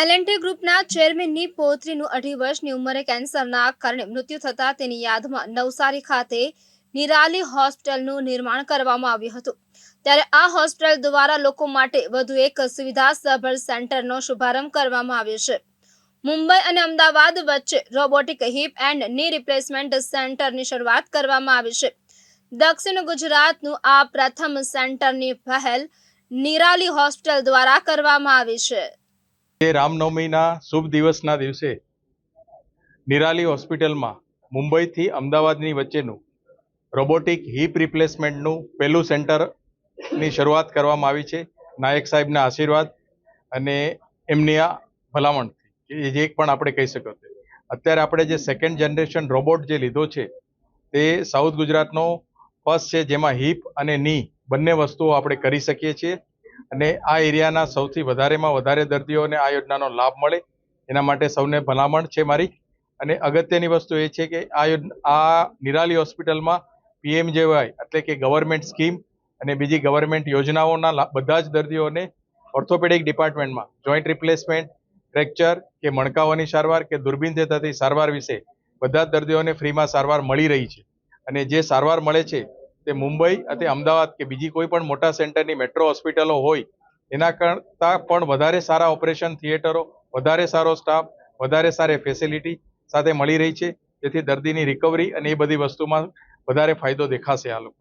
L&T ગ્રુપના ચેરમેનની પૌત્રીનું અઢી વર્ષની ઉંમરે કેન્સરના કારણે મૃત્યુ થતા તેની યાદમાં નવસારી ખાતે નિરાલી હોસ્પિટલનું નિર્માણ કરવામાં આવ્યું હતું. ત્યારે આ હોસ્પિટલ દ્વારા લોકો માટે વધુ એક સુવિધા સભર સેન્ટરનો શુભારંભ કરવામાં આવ્યો છે. મુંબઈ અને અમદાવાદ વચ્ચે રોબોટિક હિપ એન્ડની રિપ્લેસમેન્ટ સેન્ટરની શરૂઆત કરવામાં આવી છે. દક્ષિણ ગુજરાતનું આ પ્રથમ સેન્ટરની પહેલ નિરાલી હોસ્પિટલ દ્વારા કરવામાં આવી છે. તે રામનવમીના શુભ દિવસના દિવસે નિરાલી હોસ્પિટલમાં મુંબઈથી અમદાવાદની વચ્ચેનું રોબોટિક હિપ રિપ્લેસમેન્ટનું પહેલું સેન્ટરની શરૂઆત કરવામાં આવી છે. નાયક સાહેબના આશીર્વાદ અને એમની આ ભલામણથી. જે પણ આપણે કહી શકો અત્યારે આપણે જે સેકન્ડ જનરેશન રોબોટ જે લીધો છે, તે સાઉથ ગુજરાતનો ફર્સ્ટ છે, જેમાં હિપ અને ની બંને વસ્તુઓ આપણે કરી શકીએ છીએ. અને આ એરિયાના સૌથી વધારેમાં વધારે દર્દીઓને આ યોજનાનો લાભ મળે. એના માટે સૌને ભલામણ છે મારી. અને અગત્યની વસ્તુ એ છે કે આ આ નિરાલી હોસ્પિટલમાં પીએમજેવાય એટલે કે ગવર્મેન્ટ સ્કીમ અને બીજી ગવર્મેન્ટ યોજનાઓના બધા જ દર્દીઓને ઓર્થોપેડિક ડિપાર્ટમેન્ટમાં, જોઈન્ટ રિપ્લેસમેન્ટ, ફ્રેક્ચર કે મણકાઓની સારવાર કે દૂરબીનથી થતી સારવાર વિશે બધા જ દર્દીઓને ફ્રીમાં સારવાર મળી રહી છે. અને જે સારવાર મળે છે તે મુંબઈ અને અમદાવાદ કે બીજી કોઈ પણ મોટા સેન્ટરની મેટ્રો હોસ્પિટલો હોય, એના કરતાં પણ વધારે સારા ઓપરેશન થિયેટરો, વધારે સારો સ્ટાફ, વધારે સારી ફેસિલિટી સાથે મળી રહી છે. જેથી દર્દીની રિકવરી અને એ બધી વસ્તુમાં વધારે ફાયદો દેખાશે આ લોકો.